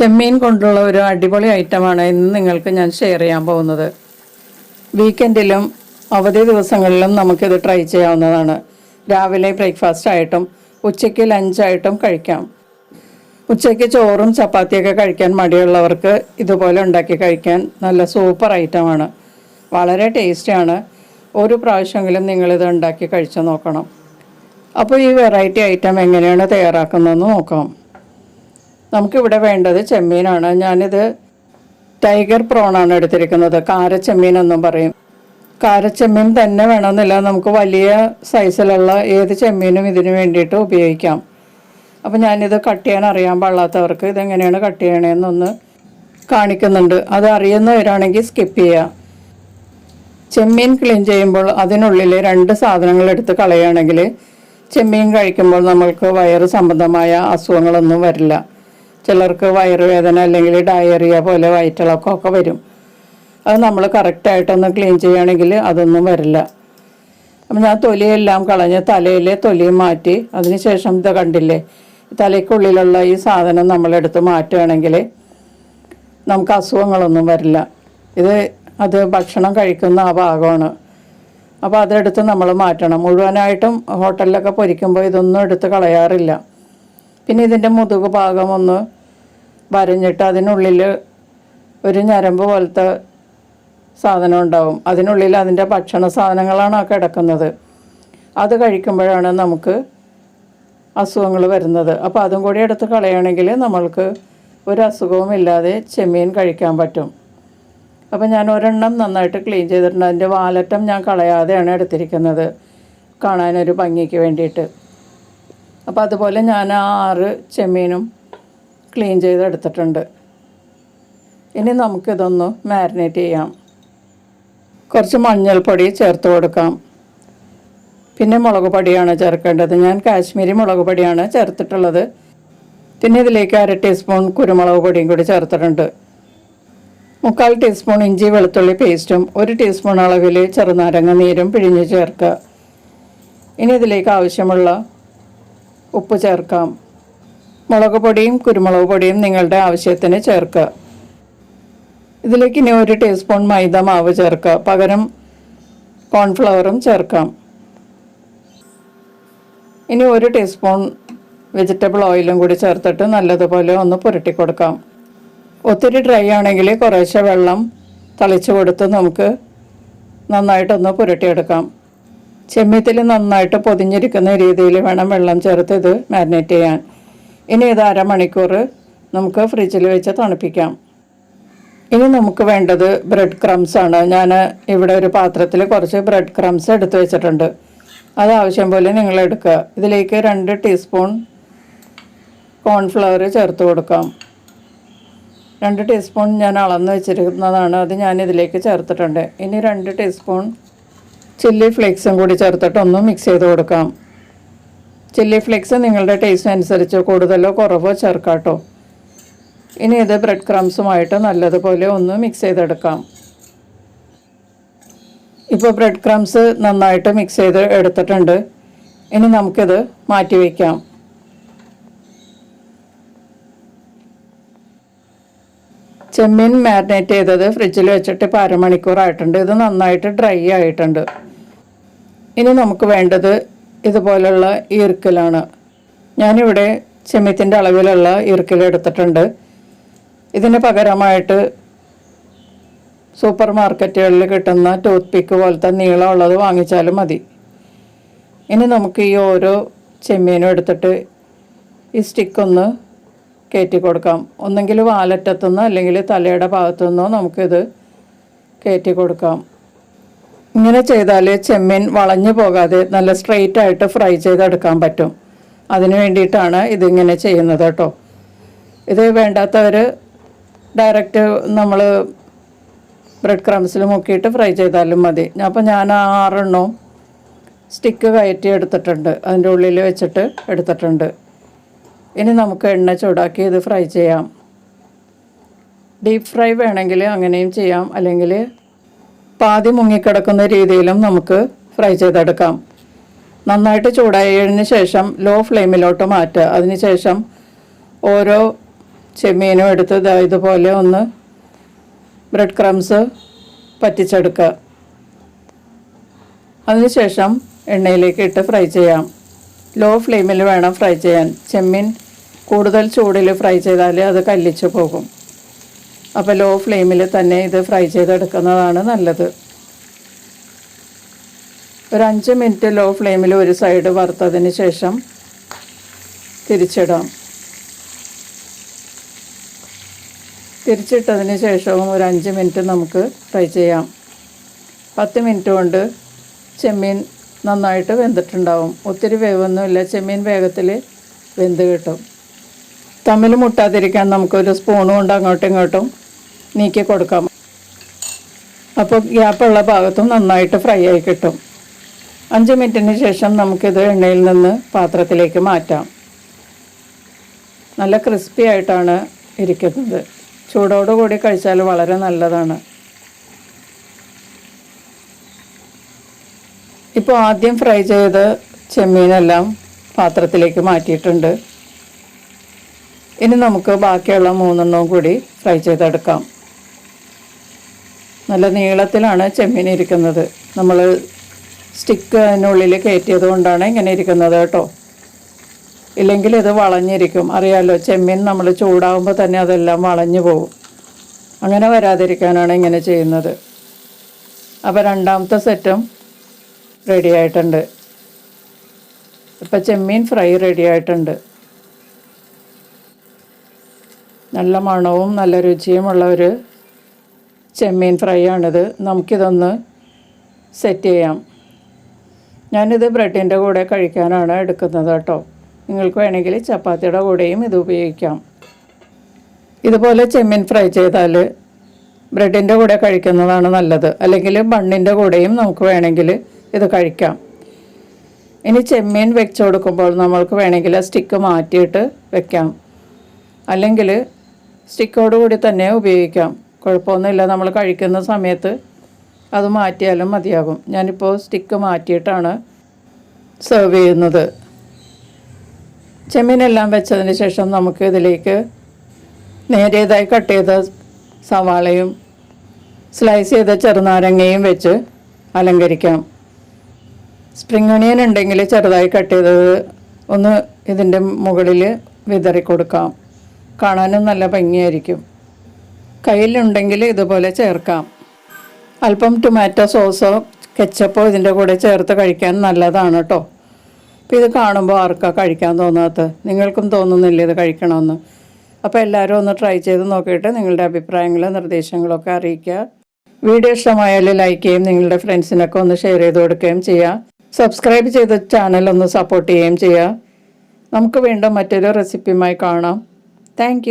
ചെമ്മീൻ കൊണ്ടുള്ള ഒരു അടിപൊളി ഐറ്റമാണ് ഇന്ന് നിങ്ങൾക്ക് ഞാൻ ഷെയർ ചെയ്യാൻ പോകുന്നത്. വീക്കെൻഡിലും അവധി ദിവസങ്ങളിലും നമുക്കിത് ട്രൈ ചെയ്യാവുന്നതാണ്. രാവിലെ ബ്രേക്ക്ഫാസ്റ്റ് ആയിട്ടും ഉച്ചയ്ക്ക് ലഞ്ചായിട്ടും കഴിക്കാം. ഉച്ചയ്ക്ക് ചോറും ചപ്പാത്തിയൊക്കെ കഴിക്കാൻ മടിയുള്ളവർക്ക് ഇതുപോലെ ഉണ്ടാക്കി കഴിക്കാൻ നല്ല സൂപ്പർ ഐറ്റമാണ് വളരെ ടേസ്റ്റിയാണ് ഒരു പ്രാവശ്യമെങ്കിലും നിങ്ങളിത് ഉണ്ടാക്കി കഴിച്ചു നോക്കണം. അപ്പോൾ ഈ വെറൈറ്റി ഐറ്റം എങ്ങനെയാണ് തയ്യാറാക്കുന്നതെന്ന് നോക്കാം. നമുക്കിവിടെ വേണ്ടത് ചെമ്മീനാണ്. ഞാനിത് ടൈഗർ പ്രോണാണ് എടുത്തിരിക്കുന്നത്. കാരച്ചെമ്മീൻ എന്നും പറയും. കാരച്ചെമ്മീൻ തന്നെ വേണമെന്നില്ല. നമുക്ക് വലിയ സൈസിലുള്ള ഏത് ചെമ്മീനും ഇതിന് വേണ്ടിയിട്ട് ഉപയോഗിക്കാം. അപ്പോൾ ഞാനിത് കട്ട് ചെയ്യാൻ അറിയാൻ പാടില്ലാത്തവർക്ക് ഇതെങ്ങനെയാണ് കട്ട് ചെയ്യണതെന്നൊന്ന് കാണിക്കുന്നുണ്ട്. അത് അറിയുന്നവരാണെങ്കിൽ സ്കിപ്പ് ചെയ്യുക ചെമ്മീൻ ക്ലീൻ ചെയ്യുമ്പോൾ അതിനുള്ളിൽ രണ്ട് സാധനങ്ങൾ എടുത്ത് കളയുകയാണെങ്കിൽ ചെമ്മീൻ കഴിക്കുമ്പോൾ നമ്മൾക്ക് വയറ് സംബന്ധമായ അസുഖങ്ങളൊന്നും വരില്ല. ചിലർക്ക് വയറുവേദന അല്ലെങ്കിൽ ഡയറിയ പോലെ വയറ്റിളക്കമൊക്കെ വരും. അത് നമ്മൾ കറക്റ്റായിട്ടൊന്ന് ക്ലീൻ ചെയ്യുകയാണെങ്കിൽ അതൊന്നും വരില്ല. അപ്പം ഞാൻ തൊലിയെല്ലാം കളഞ്ഞ് തലയിലെ തൊലിയും മാറ്റി അതിനുശേഷം ഇത് കണ്ടില്ലേ? തലയ്ക്കുള്ളിലുള്ള ഈ സാധനം നമ്മളെടുത്ത് മാറ്റുകയാണെങ്കിൽ നമുക്ക് അസുഖങ്ങളൊന്നും വരില്ല. ഇത് അത് ഭക്ഷണം കഴിക്കുന്ന ആ ഭാഗമാണ്. അപ്പോൾ അതെടുത്ത് നമ്മൾ മാറ്റണം. മുഴുവനായിട്ടും ഹോട്ടലിലൊക്കെ പൊരിക്കുമ്പോൾ ഇതൊന്നും എടുത്ത് കളയാറില്ല. പിന്നെ ഇതിന്റെ മുതുക് ഭാഗം ഒന്ന് വരഞ്ഞിട്ട് അതിനുള്ളിൽ ഒരു ഞരമ്പ് പോലത്തെ സാധനം ഉണ്ടാവും. അതിനുള്ളിൽ അതിന്റെ ഭക്ഷണ സാധനങ്ങളാണ് ആ കിടക്കുന്നത്. അത് കഴിക്കുമ്പോഴാണ് നമുക്ക് അസുഖങ്ങൾ വരുന്നത്. അപ്പോൾ അതും കൂടി എടുത്ത് കളയുകയാണെങ്കിൽ നമ്മൾക്ക് ഒരു അസുഖവും ഇല്ലാതെ ചെമ്മീൻ കഴിക്കാൻ പറ്റും. അപ്പോൾ ഞാൻ ഒരെണ്ണം നന്നായിട്ട് ക്ലീൻ ചെയ്തിട്ടുണ്ട്. അതിന്റെ വാലറ്റം ഞാൻ കളയാതെയാണ് എടുത്തിരിക്കുന്നത്. കാണാനൊരു ഭംഗിക്ക് വേണ്ടിയിട്ട്. അപ്പോൾ അതുപോലെ ഞാൻ ആറ് ചെമ്മീനും ക്ലീൻ ചെയ്തെടുത്തിട്ടുണ്ട്. ഇനി നമുക്കിതൊന്ന് മാരിനേറ്റ് ചെയ്യാം. കുറച്ച് മഞ്ഞൾപ്പൊടി ചേർത്ത് കൊടുക്കാം. പിന്നെ മുളക് പൊടിയാണ് ചേർക്കേണ്ടത്. ഞാൻ കാശ്മീരി മുളക് പൊടിയാണ് ചേർത്തിട്ടുള്ളത്. പിന്നെ ഇതിലേക്ക് അര ടീസ്പൂൺ കുരുമുളക് പൊടിയും കൂടി ചേർത്തിട്ടുണ്ട്. മുക്കാൽ ടീസ്പൂൺ ഇഞ്ചി വെളുത്തുള്ളി പേസ്റ്റും ഒരു ടീസ്പൂൺ അളവിൽ ചെറുനാരങ്ങ നീരും പിഴിഞ്ഞ് ചേർക്കുക. ഇനി ഇതിലേക്ക് ആവശ്യമുള്ള ഉപ്പ് ചേർക്കാം. മുളക് പൊടിയും കുരുമുളക് പൊടിയും നിങ്ങളുടെ ആവശ്യത്തിന് ചേർക്കുക. ഇതിലേക്ക് ഇനി ഒരു ടീസ്പൂൺ മൈദ മാവ് ചേർക്കുക. പകരം കോൺഫ്ലവറും ചേർക്കാം. ഇനി ഒരു ടീസ്പൂൺ വെജിറ്റബിൾ ഓയിലും കൂടി ചേർത്തിട്ട് നല്ലതുപോലെ ഒന്ന് പുരട്ടി കൊടുക്കാം. ഒത്തിരി ഡ്രൈ ആണെങ്കിൽ കുറേശ്ശെ വെള്ളം തളിച്ചു കൊടുത്ത് നമുക്ക് നന്നായിട്ടൊന്ന് പുരട്ടിയെടുക്കാം. ചെമ്മീത്തിൽ നന്നായിട്ട് പൊതിഞ്ഞിരിക്കുന്ന രീതിയിൽ വേണം വെള്ളം ചേർത്ത് ഇത് മാരിനേറ്റ് ചെയ്യാൻ. ഇനി ഇത് അരമണിക്കൂർ നമുക്ക് ഫ്രിഡ്ജിൽ വെച്ച് തണുപ്പിക്കാം. ഇനി നമുക്ക് വേണ്ടത് ബ്രെഡ് ക്രംസ് ആണ്. ഞാൻ ഇവിടെ ഒരു പാത്രത്തിൽ കുറച്ച് ബ്രെഡ് ക്രംസ് എടുത്തു വെച്ചിട്ടുണ്ട്. അത് ആവശ്യം പോലെ നിങ്ങൾ എടുക്കുക. ഇതിലേക്ക് രണ്ട് ടീസ്പൂൺ കോൺഫ്ലവർ ചേർത്ത് കൊടുക്കാം. രണ്ട് ടീസ്പൂൺ ഞാൻ അളന്ന് വെച്ചിരിക്കുന്നതാണ്. അത് ഞാൻ ഇതിലേക്ക് ചേർത്തിട്ടുണ്ട്. ഇനി രണ്ട് ടീസ്പൂൺ ചില്ലി ഫ്ലേക്സും കൂടി ചേർത്തിട്ട് ഒന്ന് മിക്സ് ചെയ്ത് കൊടുക്കാം. ചില്ലി ഫ്ലേക്സ് നിങ്ങളുടെ ടേസ്റ്റ് അനുസരിച്ച് കൂടുതലോ കുറവോ ചേർക്കാട്ടോ. ഇനി ഇത് ബ്രെഡ് ക്രംസുമായിട്ട് നല്ലതുപോലെ ഒന്ന് മിക്സ് ചെയ്തെടുക്കാം. ഇപ്പോൾ ബ്രെഡ് ക്രംസ് നന്നായിട്ട് മിക്സ് ചെയ്ത് എടുത്തിട്ടുണ്ട്. ഇനി നമുക്കിത് മാറ്റി വയ്ക്കാം ചെമ്മീൻ മാരിനേറ്റ് ചെയ്തത് ഫ്രിഡ്ജിൽ വെച്ചിട്ട് ഇപ്പോൾ അരമണിക്കൂറായിട്ടുണ്ട്. ഇത് നന്നായിട്ട് ഡ്രൈ ആയിട്ടുണ്ട്. ഇനി നമുക്ക് വേണ്ടത് ഇതുപോലുള്ള ഈർക്കലാണ്. ഞാനിവിടെ ചെമ്മീത്തിന്റെ അളവിലുള്ള ഈർക്കൽ എടുത്തിട്ടുണ്ട്. ഇതിന് പകരമായിട്ട് സൂപ്പർ മാർക്കറ്റുകളിൽ കിട്ടുന്ന ടൂത്ത് പിക്ക് പോലത്തെ നീളമുള്ളത് വാങ്ങിച്ചാലും മതി. ഇനി നമുക്ക് ഈ ഓരോ ചെമ്മീനും എടുത്തിട്ട് ഈ സ്റ്റിക്കൊന്ന് കയറ്റി കൊടുക്കാം. ഒന്നെങ്കിൽ വാലറ്റത്തുനിന്നോ അല്ലെങ്കിൽ തലയുടെ ഭാഗത്തു നിന്നോ നമുക്കിത് കയറ്റി കൊടുക്കാം. ഇങ്ങനെ ചെയ്താൽ ചെമ്മീൻ വളഞ്ഞു പോകാതെ നല്ല സ്ട്രെയിറ്റ് ആയിട്ട് ഫ്രൈ ചെയ്തെടുക്കാൻ പറ്റും. അതിന് വേണ്ടിയിട്ടാണ് ഇതിങ്ങനെ ചെയ്യുന്നത് കേട്ടോ. ഇത് വേണ്ടാത്തവർ ഡയറക്റ്റ് നമ്മൾ ബ്രെഡ് ക്രംസിൽ മുക്കിയിട്ട് ഫ്രൈ ചെയ്താലും മതി. അപ്പോൾ ഞാൻ ആറെണ്ണവും സ്റ്റിക്ക് കയറ്റി എടുത്തിട്ടുണ്ട്. അതിന്റെ ഉള്ളിൽ വെച്ചിട്ട് എടുത്തിട്ടുണ്ട്. ഇനി നമുക്ക് എണ്ണ ചൂടാക്കി ഇത് ഫ്രൈ ചെയ്യാം. ഡീപ്പ് ഫ്രൈ വേണമെങ്കിൽ അങ്ങനെയും ചെയ്യാം. അല്ലെങ്കിൽ പാതി മുങ്ങിക്കിടക്കുന്ന രീതിയിലും നമുക്ക് ഫ്രൈ ചെയ്തെടുക്കാം. നന്നായിട്ട് ചൂടായതിന് ശേഷം ലോ ഫ്ലെയിമിലോട്ട് മാറ്റുക. അതിന് ശേഷം ഓരോ ചെമ്മീനും എടുത്ത് ഇതുപോലെ ഒന്ന് ബ്രെഡ് ക്രംസ് പറ്റിച്ചെടുക്കുക. അതിനുശേഷം എണ്ണയിലേക്ക് ഇട്ട് ഫ്രൈ ചെയ്യാം. ലോ ഫ്ലെയിമിൽ വേണം ഫ്രൈ ചെയ്യാൻ. ചെമ്മീൻ കൂടുതൽ ചൂടിൽ ഫ്രൈ ചെയ്താൽ അത് കല്ലിച്ചു പോകും. അപ്പോൾ ലോ ഫ്ലെയിമിൽ തന്നെ ഇത് ഫ്രൈ ചെയ്തെടുക്കുന്നതാണ് നല്ലത്. ഒരു അഞ്ച് മിനിറ്റ് ലോ ഫ്ലെയിമിൽ ഒരു സൈഡ് വറുത്തതിന് ശേഷം തിരിച്ചിടാം. തിരിച്ചിട്ടതിന് ശേഷവും ഒരു അഞ്ച് മിനിറ്റ് നമുക്ക് ഫ്രൈ ചെയ്യാം. പത്ത് മിനിറ്റ് കൊണ്ട് ചെമ്മീൻ നന്നായിട്ട് വെന്തിട്ടുണ്ടാവും. ഒത്തിരി വേവൊന്നുമില്ല ചെമ്മീൻ വേഗത്തിൽ വെന്ത് കിട്ടും. തമ്മിൽ മുട്ടാതിരിക്കാൻ നമുക്കൊരു സ്പൂൺ കൊണ്ട് അങ്ങോട്ടും ഇങ്ങോട്ടും നീക്കി കൊടുക്കാം. അപ്പോൾ ഗ്യാപ്പുള്ള ഭാഗത്തും നന്നായിട്ട് ഫ്രൈ ആയി കിട്ടും. അഞ്ച് മിനിറ്റിന് ശേഷം നമുക്കിത് എണ്ണയിൽ നിന്ന് പാത്രത്തിലേക്ക് മാറ്റാം. നല്ല ക്രിസ്പി ആയിട്ടാണ് ഇരിക്കുന്നത്. ചൂടോടുകൂടി കഴിച്ചാൽ വളരെ നല്ലതാണ്. ഇപ്പോൾ ആദ്യം ഫ്രൈ ചെയ്ത് ചെമ്മീനെല്ലാം പാത്രത്തിലേക്ക് മാറ്റിയിട്ടുണ്ട്. ഇനി നമുക്ക് ബാക്കിയുള്ള മൂന്നെണ്ണവും കൂടി ഫ്രൈ ചെയ്തെടുക്കാം. നല്ല നീളത്തിലാണ് ചെമ്മീൻ ഇരിക്കുന്നത്. നമ്മൾ സ്റ്റിക്ക് അതിനുള്ളിൽ കയറ്റിയത് കൊണ്ടാണ് ഇങ്ങനെ ഇരിക്കുന്നത് കേട്ടോ. ഇല്ലെങ്കിൽ ഇത് വളഞ്ഞിരിക്കും. അറിയാമല്ലോ ചെമ്മീൻ നമ്മൾ ചൂടാകുമ്പോൾ തന്നെ അതെല്ലാം വളഞ്ഞു പോകും അങ്ങനെ വരാതിരിക്കാനാണ് ഇങ്ങനെ ചെയ്യുന്നത്. അപ്പോൾ രണ്ടാമത്തെ സെറ്റും റെഡി ആയിട്ടുണ്ട്. ഇപ്പം ചെമ്മീൻ ഫ്രൈ റെഡി ആയിട്ടുണ്ട്. നല്ല മണവും നല്ല രുചിയുമുള്ള ഒരു ചെമ്മീൻ ഫ്രൈ ആണിത് നമുക്കിതൊന്ന് സെറ്റ് ചെയ്യാം. ഞാനിത് ബ്രെഡിന്റെ കൂടെ കഴിക്കാനാണ് എടുക്കുന്നത് കേട്ടോ. നിങ്ങൾക്ക് വേണമെങ്കിൽ ചപ്പാത്തിയുടെ കൂടെയും ഇത് ഉപയോഗിക്കാം. ഇതുപോലെ ചെമ്മീൻ ഫ്രൈ ചെയ്താൽ ബ്രെഡിന്റെ കൂടെ കഴിക്കുന്നതാണ് നല്ലത്. അല്ലെങ്കിൽ ബണ്ണിന്റെ കൂടെയും നമുക്ക് വേണമെങ്കിൽ ഇത് കഴിക്കാം. ഇനി ചെമ്മീൻ വെച്ച് കൊടുക്കുമ്പോൾ നമ്മൾക്ക് വേണമെങ്കിൽ സ്റ്റിക്ക് മാറ്റിയിട്ട് വെക്കാം. അല്ലെങ്കിൽ സ്റ്റിക്കോട് കൂടി തന്നെ ഉപയോഗിക്കാം. കുഴപ്പമൊന്നുമില്ല. നമ്മൾ കഴിക്കുന്ന സമയത്ത് അത് മാറ്റിയാലും മതിയാകും. ഞാനിപ്പോൾ സ്റ്റിക്ക് മാറ്റിയിട്ടാണ് സെർവ് ചെയ്യുന്നത്. ചെമ്മീനെല്ലാം വെച്ചതിന് ശേഷം നമുക്ക് ഇതിലേക്ക് നേരിയതായി കട്ട് ചെയ്ത സവാളയും സ്ലൈസ് ചെയ്ത ചെറുനാരങ്ങയും വെച്ച് അലങ്കരിക്കാം. സ്പ്രിംഗ് ഒണിയൻ ഉണ്ടെങ്കിൽ ചെറുതായി കട്ട് ചെയ്തത് ഒന്ന് ഇതിന്റെ മുകളിൽ വിതറി കൊടുക്കാം കാണാനും നല്ല ഭംഗിയായിരിക്കും. കയ്യിലുണ്ടെങ്കിൽ ഇതുപോലെ ചേർക്കാം. അല്പം ടൊമാറ്റോ സോസോ കെച്ചപ്പോ ഇതിന്റെ കൂടെ ചേർത്ത് കഴിക്കാൻ നല്ലതാണ് കേട്ടോ. അപ്പോൾ ഇത് കാണുമ്പോൾ ആർക്കാ കഴിക്കാൻ തോന്നാത്തത്? നിങ്ങൾക്കും തോന്നുന്നില്ല ഇത് കഴിക്കണമെന്ന്? അപ്പോൾ എല്ലാവരും ഒന്ന് ട്രൈ ചെയ്ത് നോക്കിയിട്ട് നിങ്ങളുടെ അഭിപ്രായങ്ങളും നിർദ്ദേശങ്ങളൊക്കെ അറിയിക്കുക. വീഡിയോ ഇഷ്ടമായാൽ ലൈക്ക് ചെയ്യും നിങ്ങളുടെ ഫ്രണ്ട്സിനൊക്കെ ഒന്ന് ഷെയർ ചെയ്ത് കൊടുക്കുകയും ചെയ്യുക. സബ്സ്ക്രൈബ് ചെയ്ത ചാനൽ ഒന്ന് സപ്പോർട്ട് ചെയ്യുകയും ചെയ്യുക. നമുക്ക് വീണ്ടും മറ്റൊരു റെസിപ്പിയുമായി കാണാം. താങ്ക്